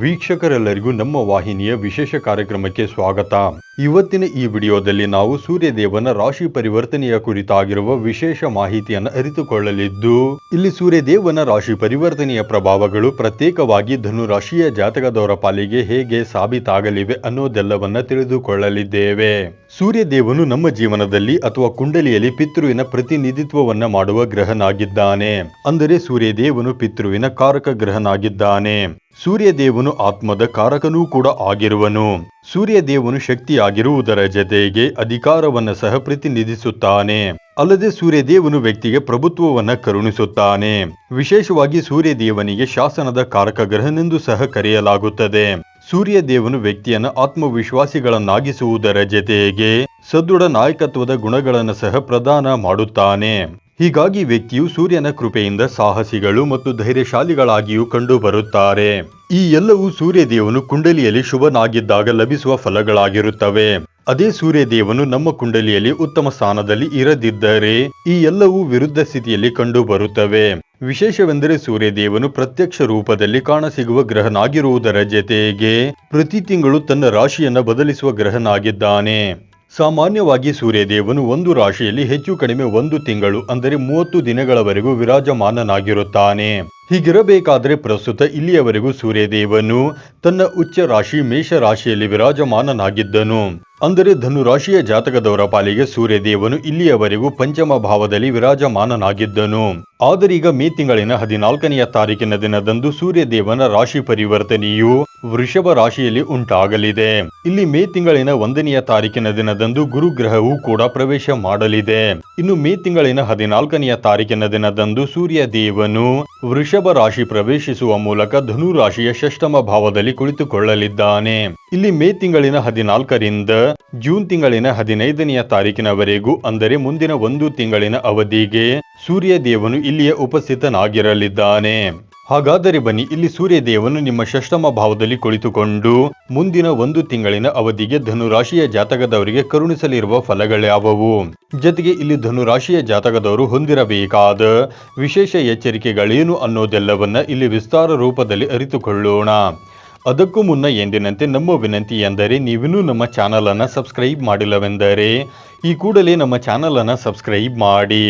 ವೀಕ್ಷಕರೆಲ್ಲರಿಗೂ ನಮ್ಮ ವಾಹಿನಿಯ ವಿಶೇಷ ಕಾರ್ಯಕ್ರಮಕ್ಕೆ ಸ್ವಾಗತ. ಇವತ್ತಿನ ಈ ವಿಡಿಯೋದಲ್ಲಿ ನಾವು ಸೂರ್ಯದೇವನ ರಾಶಿ ಪರಿವರ್ತನೆಯ ಕುರಿತಾಗಿರುವ ವಿಶೇಷ ಮಾಹಿತಿಯನ್ನು ಅರಿತುಕೊಳ್ಳಲಿದ್ದು, ಇಲ್ಲಿ ಸೂರ್ಯದೇವನ ರಾಶಿ ಪರಿವರ್ತನೆಯ ಪ್ರಭಾವಗಳು ಪ್ರತ್ಯೇಕವಾಗಿ ಧನು ರಾಶಿಯ ಜಾತಕದವರ ಪಾಲಿಗೆ ಹೇಗೆ ಸಾಬೀತಾಗಲಿವೆ ಅನ್ನೋದೆಲ್ಲವನ್ನ ತಿಳಿದುಕೊಳ್ಳಲಿದ್ದೇವೆ. ಸೂರ್ಯದೇವನು ನಮ್ಮ ಜೀವನದಲ್ಲಿ ಅಥವಾ ಕುಂಡಲಿಯಲ್ಲಿ ಪಿತೃವಿನ ಪ್ರತಿನಿಧಿತ್ವವನ್ನ ಮಾಡುವ ಗ್ರಹನಾಗಿದ್ದಾನೆ. ಅಂದರೆ ಸೂರ್ಯದೇವನು ಪಿತೃವಿನ ಕಾರಕ ಗ್ರಹನಾಗಿದ್ದಾನೆ. ಸೂರ್ಯದೇವನು ಆತ್ಮದ ಕಾರಕನೂ ಕೂಡ ಆಗಿರುವನು. ಸೂರ್ಯದೇವನು ಶಕ್ತಿಯಾಗಿರುವುದರ ಜತೆಗೆ ಅಧಿಕಾರವನ್ನ ಸಹ ಪ್ರತಿನಿಧಿಸುತ್ತಾನೆ. ಅಲ್ಲದೆ ಸೂರ್ಯದೇವನು ವ್ಯಕ್ತಿಗೆ ಪ್ರಭುತ್ವವನ್ನು ಕರುಣಿಸುತ್ತಾನೆ. ವಿಶೇಷವಾಗಿ ಸೂರ್ಯದೇವನಿಗೆ ಶಾಸನದ ಕಾರಕ ಗ್ರಹನೆಂದು ಸಹ ಕರೆಯಲಾಗುತ್ತದೆ. ಸೂರ್ಯದೇವನು ವ್ಯಕ್ತಿಯನ್ನು ಆತ್ಮವಿಶ್ವಾಸಿಗಳನ್ನಾಗಿಸುವುದರ ಜತೆಗೆ ಸದೃಢ ನಾಯಕತ್ವದ ಗುಣಗಳನ್ನು ಸಹ ಪ್ರದಾನ ಮಾಡುತ್ತಾನೆ. ಹೀಗಾಗಿ ವ್ಯಕ್ತಿಯು ಸೂರ್ಯನ ಕೃಪೆಯಿಂದ ಸಾಹಸಿಗಳು ಮತ್ತು ಧೈರ್ಯಶಾಲಿಗಳಾಗಿಯೂ ಕಂಡುಬರುತ್ತಾರೆ. ಈ ಎಲ್ಲವೂ ಸೂರ್ಯದೇವನು ಕುಂಡಲಿಯಲ್ಲಿ ಶುಭನಾಗಿದ್ದಾಗ ಲಭಿಸುವ ಫಲಗಳಾಗಿರುತ್ತವೆ. ಅದೇ ಸೂರ್ಯದೇವನು ನಮ್ಮ ಕುಂಡಲಿಯಲ್ಲಿ ಉತ್ತಮ ಸ್ಥಾನದಲ್ಲಿ ಇರದಿದ್ದರೆ ಈ ಎಲ್ಲವೂ ವಿರುದ್ಧ ಸ್ಥಿತಿಯಲ್ಲಿ ಕಂಡುಬರುತ್ತವೆ. ವಿಶೇಷವೆಂದರೆ ಸೂರ್ಯದೇವನು ಪ್ರತ್ಯಕ್ಷ ರೂಪದಲ್ಲಿ ಕಾಣಸಿಗುವ ಗ್ರಹನಾಗಿರುವುದರ ಜತೆಗೆ ಪ್ರತಿ ತಿಂಗಳು ತನ್ನ ರಾಶಿಯನ್ನು ಬದಲಿಸುವ ಗ್ರಹನಾಗಿದ್ದಾನೆ. ಸಾಮಾನ್ಯವಾಗಿ ಸೂರ್ಯದೇವನು ಒಂದು ರಾಶಿಯಲ್ಲಿ ಹೆಚ್ಚು ಕಡಿಮೆ ಒಂದು ತಿಂಗಳು, ಅಂದರೆ ಮೂವತ್ತು ದಿನಗಳವರೆಗೂ ವಿರಾಜಮಾನನಾಗಿರುತ್ತಾನೆ. ಹೀಗಿರಬೇಕಾದರೆ ಪ್ರಸ್ತುತ ಇಲ್ಲಿಯವರೆಗೂ ಸೂರ್ಯದೇವನು ತನ್ನ ಉಚ್ಚ ರಾಶಿ ಮೇಷ ರಾಶಿಯಲ್ಲಿ ವಿರಾಜಮಾನನಾಗಿದ್ದನು. ಅಂದರೆ ಧನು ರಾಶಿಯ ಜಾತಕದವರ ಪಾಲಿಗೆ ಸೂರ್ಯದೇವನು ಇಲ್ಲಿಯವರೆಗೂ ಪಂಚಮ ಭಾವದಲ್ಲಿ ವಿರಾಜಮಾನನಾಗಿದ್ದನು. ಆದರೀಗ ಮೇ ತಿಂಗಳಿನ ಹದಿನಾಲ್ಕನೆಯ ತಾರೀಕಿನ ದಿನದಂದು ಸೂರ್ಯದೇವನ ರಾಶಿ ಪರಿವರ್ತನೆಯು ವೃಷಭ ರಾಶಿಯಲ್ಲಿ ಉಂಟಾಗಲಿದೆ. ಇಲ್ಲಿ ಮೇ ತಿಂಗಳಿನ ಒಂದನೆಯ ತಾರೀಕಿನ ದಿನದಂದು ಗುರುಗ್ರಹವು ಕೂಡ ಪ್ರವೇಶ ಮಾಡಲಿದೆ. ಇನ್ನು ಮೇ ತಿಂಗಳಿನ ಹದಿನಾಲ್ಕನೆಯ ತಾರೀಕಿನ ದಿನದಂದು ಸೂರ್ಯ ದೇವನು ವೃಷಭ ರಾಶಿ ಪ್ರವೇಶಿಸುವ ಮೂಲಕ ಧನು ರಾಶಿಯ ಷಷ್ಟಮ ಭಾವದಲ್ಲಿ ಕುಳಿತುಕೊಳ್ಳಲಿದ್ದಾನೆ. ಇಲ್ಲಿ ಮೇ ತಿಂಗಳಿನ ಹದಿನಾಲ್ಕರಿಂದ ಜೂನ್ ತಿಂಗಳಿನ ಹದಿನೈದನೆಯ ತಾರೀಕಿನವರೆಗೂ, ಅಂದರೆ ಮುಂದಿನ ಒಂದು ತಿಂಗಳಿನ ಅವಧಿಗೆ ಸೂರ್ಯ ದೇವನು ಇಲ್ಲಿಯ ಉಪಸ್ಥಿತನಾಗಿರಲಿದ್ದಾನೆ. ಹಾಗಾದರೆ ಬನ್ನಿ, ಇಲ್ಲಿ ಸೂರ್ಯದೇವನು ನಿಮ್ಮ ಷಷ್ಟಮ ಭಾವದಲ್ಲಿ ಕುಳಿತುಕೊಂಡು ಮುಂದಿನ ಒಂದು ತಿಂಗಳಿನ ಅವಧಿಗೆ ಧನುರಾಶಿಯ ಜಾತಕದವರಿಗೆ ಕರುಣಿಸಲಿರುವ ಫಲಗಳ್ಯಾವವು. ಜೊತೆಗೆ ಇಲ್ಲಿ ಧನುರಾಶಿಯ ಜಾತಕದವರು ಹೊಂದಿರಬೇಕಾದ ವಿಶೇಷ ಎಚ್ಚರಿಕೆಗಳೇನು ಅನ್ನೋದೆಲ್ಲವನ್ನ ಇಲ್ಲಿ ವಿಸ್ತಾರ ರೂಪದಲ್ಲಿ ಅರಿತುಕೊಳ್ಳೋಣ. ಅದಕ್ಕೂ ಮುನ್ನ ಎಂದಿನಂತೆ ನಮ್ಮ ವಿನಂತಿ ಎಂದರೆ ನೀವಿನ್ನೂ ನಮ್ಮ ಚಾನಲನ್ನು ಸಬ್ಸ್ಕ್ರೈಬ್ ಮಾಡಿಲ್ಲವೆಂದರೆ ಈ ಕೂಡಲೇ ನಮ್ಮ ಚಾನಲನ್ನು ಸಬ್ಸ್ಕ್ರೈಬ್ ಮಾಡಿ.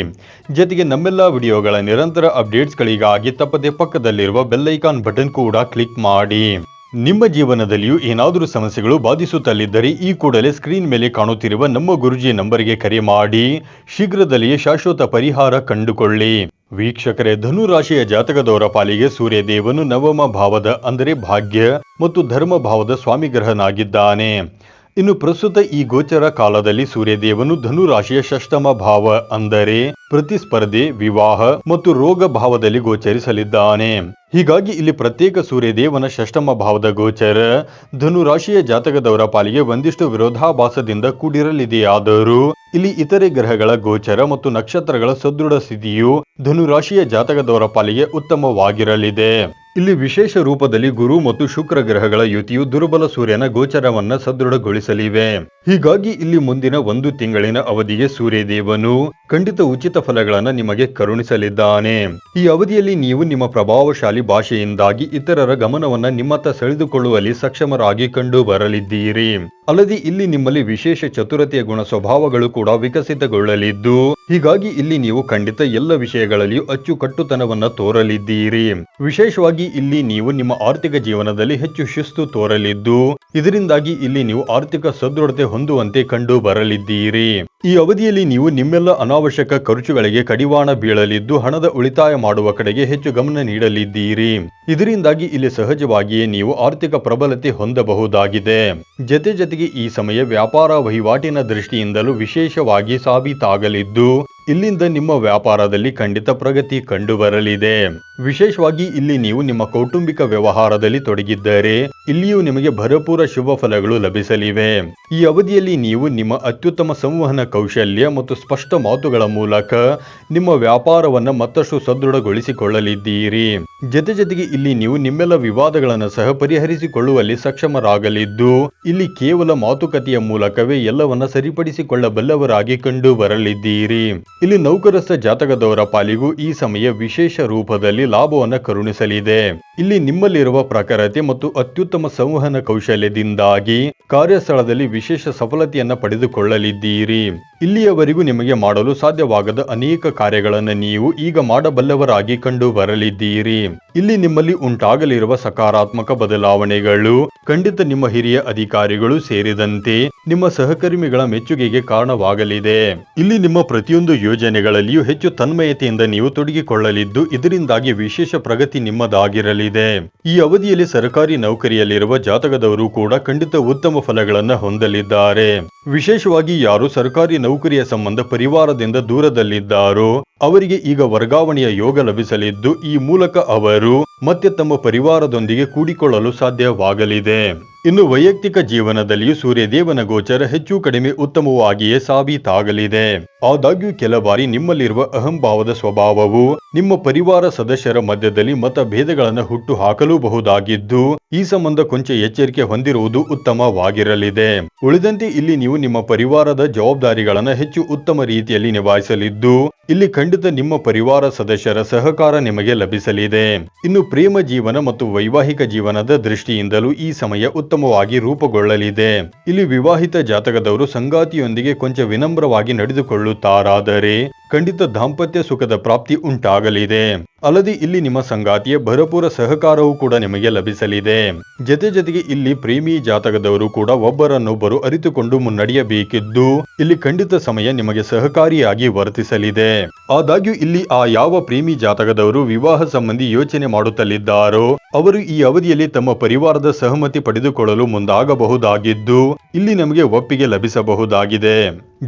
ಜೊತೆಗೆ ನಮ್ಮೆಲ್ಲ ವಿಡಿಯೋಗಳ ನಿರಂತರ ಅಪ್ಡೇಟ್ಸ್ಗಳಿಗಾಗಿ ತಪ್ಪದೆ ಪಕ್ಕದಲ್ಲಿರುವ ಬೆಲ್ಲೈಕಾನ್ ಬಟನ್ ಕೂಡ ಕ್ಲಿಕ್ ಮಾಡಿ. ನಿಮ್ಮ ಜೀವನದಲ್ಲಿಯೂ ಏನಾದರೂ ಸಮಸ್ಯೆಗಳು ಬಾಧಿಸುತ್ತಲಿದ್ದರೆ ಈ ಕೂಡಲೇ ಸ್ಕ್ರೀನ್ ಮೇಲೆ ಕಾಣುತ್ತಿರುವ ನಮ್ಮ ಗುರುಜಿ ನಂಬರ್ಗೆ ಕರೆ ಮಾಡಿ ಶೀಘ್ರದಲ್ಲಿಯೇ ಶಾಶ್ವತ ಪರಿಹಾರ ಕಂಡುಕೊಳ್ಳಿ. ವೀಕ್ಷಕರೇ ಧನು ರಾಶಿಯ ಜಾತಕದವರ ಪಾಲಿಗೆ ಸೂರ್ಯದೇವನು ನವಮ ಭಾವದ ಅಂದರೆ ಭಾಗ್ಯ ಮತ್ತು ಧರ್ಮ ಭಾವದ ಸ್ವಾಮಿ ಗ್ರಹನಾಗಿದ್ದಾನೆ. ಇನ್ನು ಪ್ರಸ್ತುತ ಈ ಗೋಚರ ಕಾಲದಲ್ಲಿ ಸೂರ್ಯದೇವನು ಧನು ರಾಶಿಯ ಷಷ್ಟಮ ಭಾವ ಅಂದರೆ ಪ್ರತಿಸ್ಪರ್ಧೆ, ವಿವಾಹ ಮತ್ತು ರೋಗ ಭಾವದಲ್ಲಿ ಗೋಚರಿಸಲಿದ್ದಾನೆ. ಹೀಗಾಗಿ ಇಲ್ಲಿ ಪ್ರತ್ಯೇಕ ಸೂರ್ಯದೇವನ ಷಷ್ಟಮ ಭಾವದ ಗೋಚರ ಧನು ರಾಶಿಯ ಜಾತಕದವರ ಪಾಲಿಗೆ ಒಂದಿಷ್ಟು ವಿರೋಧಾಭಾಸದಿಂದ ಕೂಡಿರಲಿದೆಯಾದರೂ ಇಲ್ಲಿ ಇತರೆ ಗ್ರಹಗಳ ಗೋಚರ ಮತ್ತು ನಕ್ಷತ್ರಗಳ ಸದೃಢ ಸ್ಥಿತಿಯು ಧನು ರಾಶಿಯ ಜಾತಕದವರ ಪಾಲಿಗೆ ಉತ್ತಮವಾಗಿರಲಿದೆ. ಇಲ್ಲಿ ವಿಶೇಷ ರೂಪದಲ್ಲಿ ಗುರು ಮತ್ತು ಶುಕ್ರ ಗ್ರಹಗಳ ಯುತಿಯು ದುರ್ಬಲ ಸೂರ್ಯನ ಗೋಚರವನ್ನ ಸದೃಢಗೊಳಿಸಲಿವೆ. ಹೀಗಾಗಿ ಇಲ್ಲಿ ಮುಂದಿನ ಒಂದು ತಿಂಗಳಿನ ಅವಧಿಗೆ ಸೂರ್ಯದೇವನು ಖಂಡಿತ ಉಚಿತ ಫಲಗಳನ್ನ ನಿಮಗೆ ಕರುಣಿಸಲಿದ್ದಾನೆ. ಈ ಅವಧಿಯಲ್ಲಿ ನೀವು ನಿಮ್ಮ ಪ್ರಭಾವಶಾಲಿ ಭಾಷೆಯಿಂದಾಗಿ ಇತರರ ಗಮನವನ್ನ ನಿಮ್ಮತ್ತ ಸೆಳೆದುಕೊಳ್ಳುವಲ್ಲಿ ಸಕ್ಷಮರಾಗಿ ಕಂಡು ಬರಲಿದ್ದೀರಿ. ಅಲ್ಲದೆ ಇಲ್ಲಿ ನಿಮ್ಮಲ್ಲಿ ವಿಶೇಷ ಚತುರತೆಯ ಗುಣ ಸ್ವಭಾವಗಳು ಕೂಡ ವಿಕಸಿತಗೊಳ್ಳಲಿದ್ದು ಹೀಗಾಗಿ ಇಲ್ಲಿ ನೀವು ಖಂಡಿತ ಎಲ್ಲ ವಿಷಯಗಳಲ್ಲಿಯೂ ಅಚ್ಚುಕಟ್ಟುತನವನ್ನ ತೋರಲಿದ್ದೀರಿ. ವಿಶೇಷವಾಗಿ ಇಲ್ಲಿ ನೀವು ನಿಮ್ಮ ಆರ್ಥಿಕ ಜೀವನದಲ್ಲಿ ಹೆಚ್ಚು ಶಿಸ್ತು ತೋರಲಿದ್ದು, ಇದರಿಂದಾಗಿ ಇಲ್ಲಿ ನೀವು ಆರ್ಥಿಕ ಸದೃಢತೆ ಹೊಂದುವಂತೆ ಕಂಡು ಬರಲಿದ್ದೀರಿ. ಈ ಅವಧಿಯಲ್ಲಿ ನೀವು ನಿಮ್ಮೆಲ್ಲ ಅನಾವಶ್ಯಕ ಖರ್ಚುಗಳಿಗೆ ಕಡಿವಾಣ ಬೀಳಲಿದ್ದು, ಹಣದ ಉಳಿತಾಯ ಮಾಡುವ ಕಡೆಗೆ ಹೆಚ್ಚು ಗಮನ ನೀಡಲಿದ್ದೀರಿ. ಇದರಿಂದಾಗಿ ಇಲ್ಲಿ ಸಹಜವಾಗಿಯೇ ನೀವು ಆರ್ಥಿಕ ಪ್ರಬಲತೆ ಹೊಂದಬಹುದಾಗಿದೆ. ಜತೆ ಜತೆಗೆ ಈ ಸಮಯ ವ್ಯಾಪಾರ ವಹಿವಾಟಿನ ದೃಷ್ಟಿಯಿಂದಲೂ ವಿಶೇಷವಾಗಿ ಸಾಬೀತಾಗಲಿದ್ದು ಇಲ್ಲಿಂದ ನಿಮ್ಮ ವ್ಯಾಪಾರದಲ್ಲಿ ಖಂಡಿತ ಪ್ರಗತಿ ಕಂಡು ಬರಲಿದೆ ವಿಶೇಷವಾಗಿ ಇಲ್ಲಿ ನೀವು ನಿಮ್ಮ ಕೌಟುಂಬಿಕ ವ್ಯವಹಾರದಲ್ಲಿ ತೊಡಗಿದ್ದರೆ, ಇಲ್ಲಿಯೂ ನಿಮಗೆ ಭರಪೂರ ಶುಭ ಫಲಗಳು ಲಭಿಸಲಿವೆ. ಈ ಅವಧಿಯಲ್ಲಿ ನೀವು ನಿಮ್ಮ ಅತ್ಯುತ್ತಮ ಸಂವಹನ ಕೌಶಲ್ಯ ಮತ್ತು ಸ್ಪಷ್ಟ ಮಾತುಗಳ ಮೂಲಕ ನಿಮ್ಮ ವ್ಯಾಪಾರವನ್ನ ಮತ್ತಷ್ಟು ಸದೃಢಗೊಳಿಸಿಕೊಳ್ಳಲಿದ್ದೀರಿ. ಜೊತೆ ಜೊತೆಗೆ ಇಲ್ಲಿ ನೀವು ನಿಮ್ಮೆಲ್ಲ ವಿವಾದಗಳನ್ನು ಸಹ ಪರಿಹರಿಸಿಕೊಳ್ಳುವಲ್ಲಿ ಸಕ್ಷಮರಾಗಲಿದ್ದು, ಇಲ್ಲಿ ಕೇವಲ ಮಾತುಕತೆಯ ಮೂಲಕವೇ ಎಲ್ಲವನ್ನ ಸರಿಪಡಿಸಿಕೊಳ್ಳಬಲ್ಲವರಾಗಿ ಕಂಡು ಬರಲಿದ್ದೀರಿ ಇಲ್ಲಿ ನೌಕರಸ್ಥ ಜಾತಕದವರ ಪಾಲಿಗೂ ಈ ಸಮಯ ವಿಶೇಷ ರೂಪದಲ್ಲಿ ಲಾಭವನ್ನು ಕರುಣಿಸಲಿದೆ. ಇಲ್ಲಿ ನಿಮ್ಮಲ್ಲಿರುವ ಪ್ರಖರತೆ ಮತ್ತು ಅತ್ಯುತ್ತಮ ಸಂವಹನ ಕೌಶಲ್ಯದಿಂದಾಗಿ ಕಾರ್ಯಸ್ಥಳದಲ್ಲಿ ವಿಶೇಷ ಸಫಲತೆಯನ್ನು ಪಡೆದುಕೊಳ್ಳಲಿದ್ದೀರಿ. ಇಲ್ಲಿಯವರೆಗೂ ನಿಮಗೆ ಮಾಡಲು ಸಾಧ್ಯವಾಗದ ಅನೇಕ ಕಾರ್ಯಗಳನ್ನು ನೀವು ಈಗ ಮಾಡಬಲ್ಲವರಾಗಿ ಕಂಡು ಬರಲಿದ್ದೀರಿ. ಇಲ್ಲಿ ನಿಮ್ಮಲ್ಲಿ ಉಂಟಾಗಲಿರುವ ಸಕಾರಾತ್ಮಕ ಬದಲಾವಣೆಗಳು, ಖಂಡಿತ ನಿಮ್ಮ ಹಿರಿಯ ಅಧಿಕಾರಿಗಳು ಸೇರಿದಂತೆ ನಿಮ್ಮ ಸಹಕರ್ಮಿಗಳ ಮೆಚ್ಚುಗೆಗೆ ಕಾರಣವಾಗಲಿದೆ. ಇಲ್ಲಿ ನಿಮ್ಮ ಪ್ರತಿಯೊಂದು ಯೋಜನೆಗಳಲ್ಲಿಯೂ ಹೆಚ್ಚು ತನ್ಮಯತೆಯಿಂದ ನೀವು ತೊಡಗಿಕೊಳ್ಳಲಿದ್ದು, ಇದರಿಂದಾಗಿ ವಿಶೇಷ ಪ್ರಗತಿ ನಿಮ್ಮದಾಗಿರಲಿದೆ. ಈ ಅವಧಿಯಲ್ಲಿ ಸರ್ಕಾರಿ ನೌಕರಿಯಲ್ಲಿರುವ ಜಾತಕದವರು ಕೂಡ ಖಂಡಿತ ಉತ್ತಮ ಫಲಗಳನ್ನು ಹೊಂದಲಿದ್ದಾರೆ. ವಿಶೇಷವಾಗಿ ಯಾರು ಸರ್ಕಾರಿ ನೌಕರಿಯ ಸಂಬಂಧ ಪರಿವಾರದಿಂದ ದೂರದಲ್ಲಿದ್ದಾರೋ ಅವರಿಗೆ ಈಗ ವರ್ಗಾವಣೆಯ ಯೋಗ ಲಭಿಸಲಿದ್ದು ಈ ಮೂಲಕ ಅವರು ಮತ್ತೆ ತಮ್ಮ ಪರಿವಾರದೊಂದಿಗೆ ಕೂಡಿಕೊಳ್ಳಲು ಸಾಧ್ಯವಾಗಲಿದೆ. ಇನ್ನು ವೈಯಕ್ತಿಕ ಜೀವನದಲ್ಲಿಯೂ ಸೂರ್ಯದೇವನ ಗೋಚರ ಹೆಚ್ಚು ಕಡಿಮೆ ಉತ್ತಮವಾಗಿಯೇ ಸಾಬೀತಾಗಲಿದೆ. ಆದಾಗ್ಯೂ ಕೆಲ ಬಾರಿ ನಿಮ್ಮಲ್ಲಿರುವ ಅಹಂಭಾವದ ಸ್ವಭಾವವು ನಿಮ್ಮ ಪರಿವಾರ ಸದಸ್ಯರ ಮಧ್ಯದಲ್ಲಿ ಮತಭೇದಗಳನ್ನು ಹುಟ್ಟು ಹಾಕಲೂಬಹುದಾಗಿದ್ದು ಈ ಸಂಬಂಧ ಕೊಂಚ ಎಚ್ಚರಿಕೆ ಹೊಂದಿರುವುದು ಉತ್ತಮವಾಗಿರಲಿದೆ. ಉಳಿದಂತೆ ಇಲ್ಲಿ ನೀವು ನಿಮ್ಮ ಪರಿವಾರದ ಜವಾಬ್ದಾರಿಗಳನ್ನು ಹೆಚ್ಚು ಉತ್ತಮ ರೀತಿಯಲ್ಲಿ ನಿಭಾಯಿಸಲಿದ್ದು, ಇಲ್ಲಿ ಖಂಡಿತ ನಿಮ್ಮ ಪರಿವಾರ ಸದಸ್ಯರ ಸಹಕಾರ ನಿಮಗೆ ಲಭಿಸಲಿದೆ. ಇನ್ನು ಪ್ರೇಮ ಜೀವನ ಮತ್ತು ವೈವಾಹಿಕ ಜೀವನದ ದೃಷ್ಟಿಯಿಂದಲೂ ಈ ಸಮಯ ಉತ್ತಮವಾಗಿ ರೂಪುಗೊಳ್ಳಲಿದೆ. ಇಲ್ಲಿ ವಿವಾಹಿತ ಜಾತಕದವರು ಸಂಗಾತಿಯೊಂದಿಗೆ ಕೊಂಚ ವಿನಮ್ರವಾಗಿ ನಡೆದುಕೊಳ್ಳುತ್ತಾರಾದರೆ ಖಂಡಿತ ದಾಂಪತ್ಯ ಸುಖದ ಪ್ರಾಪ್ತಿ ಉಂಟಾಗಲಿದೆ. ಅಲ್ಲದೆ ಇಲ್ಲಿ ನಿಮ್ಮ ಸಂಗಾತಿಯ ಭರಪೂರ ಸಹಕಾರವೂ ಕೂಡ ನಿಮಗೆ ಲಭಿಸಲಿದೆ. ಜೊತೆ ಜೊತೆಗೆ ಇಲ್ಲಿ ಪ್ರೇಮಿ ಜಾತಕದವರು ಕೂಡ ಒಬ್ಬರನ್ನೊಬ್ಬರು ಅರಿತುಕೊಂಡು ಮುನ್ನಡೆಯಬೇಕಿದ್ದು, ಇಲ್ಲಿ ಖಂಡಿತ ಸಮಯ ನಿಮಗೆ ಸಹಕಾರಿಯಾಗಿ ವರ್ತಿಸಲಿದೆ. ಆದಾಗ್ಯೂ ಇಲ್ಲಿ ಆ ಯಾವ ಪ್ರೇಮಿ ಜಾತಕದವರು ವಿವಾಹ ಸಂಬಂಧಿ ಯೋಚನೆ ಮಾಡುತ್ತಲಿದ್ದಾರೋ, ಅವರು ಈ ಅವಧಿಯಲ್ಲಿ ತಮ್ಮ ಪರಿವಾರದ ಸಹಮತಿ ಪಡೆದುಕೊಳ್ಳಲು ಮುಂದಾಗಬಹುದಾಗಿದ್ದು, ಇಲ್ಲಿ ನಮಗೆ ಒಪ್ಪಿಗೆ ಲಭಿಸಬಹುದಾಗಿದೆ.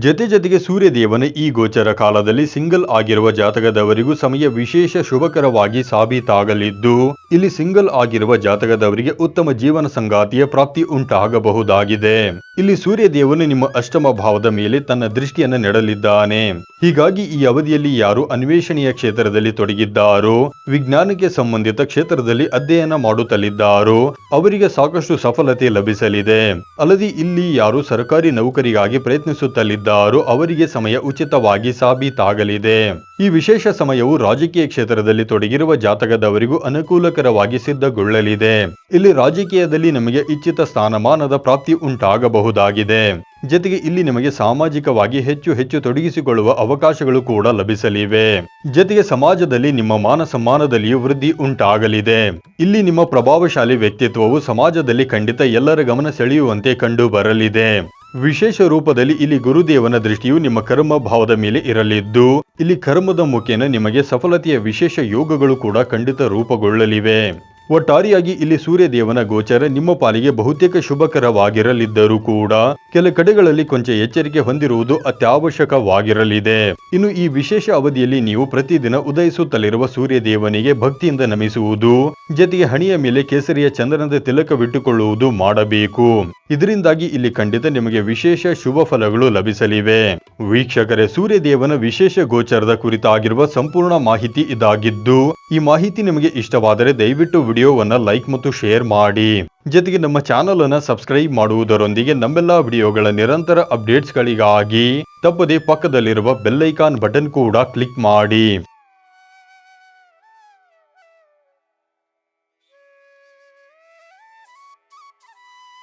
ಜೊತೆ ಜೊತೆಗೆ ಸೂರ್ಯದೇವನ ಈ ಗೋಚರ ಕಾಲದಲ್ಲಿ ಸಿಂಗಲ್ ಆಗಿರುವ ಜಾತಕದವರಿಗೂ ಸಮಯ ವಿಶೇಷ ಶುಭಕರವಾಗಿ ಸಾಬೀತಾಗಲಿದ್ದು, ಇಲ್ಲಿ ಸಿಂಗಲ್ ಆಗಿರುವ ಜಾತಕದವರಿಗೆ ಉತ್ತಮ ಜೀವನ ಸಂಗಾತಿಯ ಪ್ರಾಪ್ತಿ ಉಂಟಾಗಬಹುದಾಗಿದೆ. ಇಲ್ಲಿ ಸೂರ್ಯದೇವನು ನಿಮ್ಮ ಅಷ್ಟಮ ಭಾವದ ಮೇಲೆ ತನ್ನ ದೃಷ್ಟಿಯನ್ನು ನೆಡಲಿದ್ದಾನೆ. ಹೀಗಾಗಿ ಈ ಅವಧಿಯಲ್ಲಿ ಯಾರು ಅನ್ವೇಷಣೆಯ ಕ್ಷೇತ್ರದಲ್ಲಿ ತೊಡಗಿದ್ದಾರೋ, ವಿಜ್ಞಾನಕ್ಕೆ ಸಂಬಂಧಿತ ಕ್ಷೇತ್ರದಲ್ಲಿ ಅಧ್ಯಯನ ಮಾಡುತ್ತಲಿದ್ದಾರೋ, ಅವರಿಗೆ ಸಾಕಷ್ಟು ಸಫಲತೆ ಲಭಿಸಲಿದೆ. ಅಲ್ಲದೆ ಇಲ್ಲಿ ಯಾರು ಸರ್ಕಾರಿ ನೌಕರಿಗಾಗಿ ಪ್ರಯತ್ನಿಸುತ್ತಲಿದ್ದಾರೋ ಅವರಿಗೆ ಸಮಯ ಉಚಿತವಾಗಿ ಸಾಬೀತಾಗಲಿದೆ. ಈ ವಿಶೇಷ ಸಮಯವು ರಾಜಕೀಯ ಕ್ಷೇತ್ರದಲ್ಲಿ ತೊಡಗಿರುವ ಜಾತಕದವರಿಗೂ ಅನುಕೂಲಕರವಾಗಿ ಸಿದ್ಧಗೊಳ್ಳಲಿದೆ. ಇಲ್ಲಿ ರಾಜಕೀಯದಲ್ಲಿ ನಮಗೆ ಇಚ್ಛಿತ ಸ್ಥಾನಮಾನದ ಪ್ರಾಪ್ತಿ ಉಂಟಾಗಬಹುದಾಗಿದೆ. ಜೊತೆಗೆ ಇಲ್ಲಿ ನಿಮಗೆ ಸಾಮಾಜಿಕವಾಗಿ ಹೆಚ್ಚು ಹೆಚ್ಚು ತೊಡಗಿಸಿಕೊಳ್ಳುವ ಅವಕಾಶಗಳು ಕೂಡ ಲಭಿಸಲಿವೆ. ಜೊತೆಗೆ ಸಮಾಜದಲ್ಲಿ ನಿಮ್ಮ ಮಾನ ಸಮ್ಮಾನದಲ್ಲಿಯೂ ವೃದ್ಧಿ ಉಂಟಾಗಲಿದೆ. ಇಲ್ಲಿ ನಿಮ್ಮ ಪ್ರಭಾವಶಾಲಿ ವ್ಯಕ್ತಿತ್ವವು ಸಮಾಜದಲ್ಲಿ ಖಂಡಿತ ಎಲ್ಲರ ಗಮನ ಸೆಳೆಯುವಂತೆ ಕಂಡು ಬರಲಿದೆ ವಿಶೇಷ ರೂಪದಲ್ಲಿ ಇಲ್ಲಿ ಗುರುದೇವನ ದೃಷ್ಟಿಯು ನಿಮ್ಮ ಕರ್ಮ ಭಾವದ ಮೇಲೆ ಇರಲಿದ್ದು, ಇಲ್ಲಿ ಕರ್ಮದ ಮುಖೇನ ನಿಮಗೆ ಸಫಲತೆಯ ವಿಶೇಷ ಯೋಗಗಳು ಕೂಡ ಖಂಡಿತ ರೂಪುಗೊಳ್ಳಲಿವೆ. ಒಟ್ಟಾರೆಯಾಗಿ ಇಲ್ಲಿ ಸೂರ್ಯದೇವನ ಗೋಚರ ನಿಮ್ಮ ಪಾಲಿಗೆ ಬಹುತೇಕ ಶುಭಕರವಾಗಿರಲಿದ್ದರೂ ಕೂಡ ಕೆಲ ಕಡೆಗಳಲ್ಲಿ ಕೊಂಚ ಎಚ್ಚರಿಕೆ ಹೊಂದಿರುವುದು ಅತ್ಯವಶ್ಯಕವಾಗಿರಲಿದೆ. ಇನ್ನು ಈ ವಿಶೇಷ ಅವಧಿಯಲ್ಲಿ ನೀವು ಪ್ರತಿದಿನ ಉದಯಿಸುತ್ತಲಿರುವ ಸೂರ್ಯದೇವನಿಗೆ ಭಕ್ತಿಯಿಂದ ನಮಿಸುವುದು, ಜೊತೆಗೆ ಹಣಿಯ ಮೇಲೆ ಕೇಸರಿಯ ಚಂದ್ರನದ ತಿಲಕವಿಟ್ಟುಕೊಳ್ಳುವುದು ಮಾಡಬೇಕು. ಇದರಿಂದಾಗಿ ಇಲ್ಲಿ ಖಂಡಿತ ನಿಮಗೆ ವಿಶೇಷ ಶುಭ ಫಲಗಳು ಲಭಿಸಲಿವೆ. ವೀಕ್ಷಕರೇ, ಸೂರ್ಯದೇವನ ವಿಶೇಷ ಗೋಚರದ ಕುರಿತಾಗಿರುವ ಸಂಪೂರ್ಣ ಮಾಹಿತಿ ಇದಾಗಿದ್ದು, ಈ ಮಾಹಿತಿ ನಿಮಗೆ ಇಷ್ಟವಾದರೆ ದಯವಿಟ್ಟು ವಿಡಿಯೋವನ್ನ ಲೈಕ್ ಮತ್ತು ಶೇರ್ ಮಾಡಿ. ಜೊತೆಗೆ ನಮ್ಮ ಚಾನಲ್ ಅನ್ನು ಸಬ್ಸ್ಕ್ರೈಬ್ ಮಾಡುವುದರೊಂದಿಗೆ ನಮ್ಮೆಲ್ಲಾ ವಿಡಿಯೋಗಳ ನಿರಂತರ ಅಪ್ಡೇಟ್ಸ್ಗಳಿಗಾಗಿ ತಪ್ಪದೆ ಪಕ್ಕದಲ್ಲಿರುವ ಬೆಲ್ಲೈಕಾನ್ ಬಟನ್ ಕೂಡ ಕ್ಲಿಕ್ ಮಾಡಿ.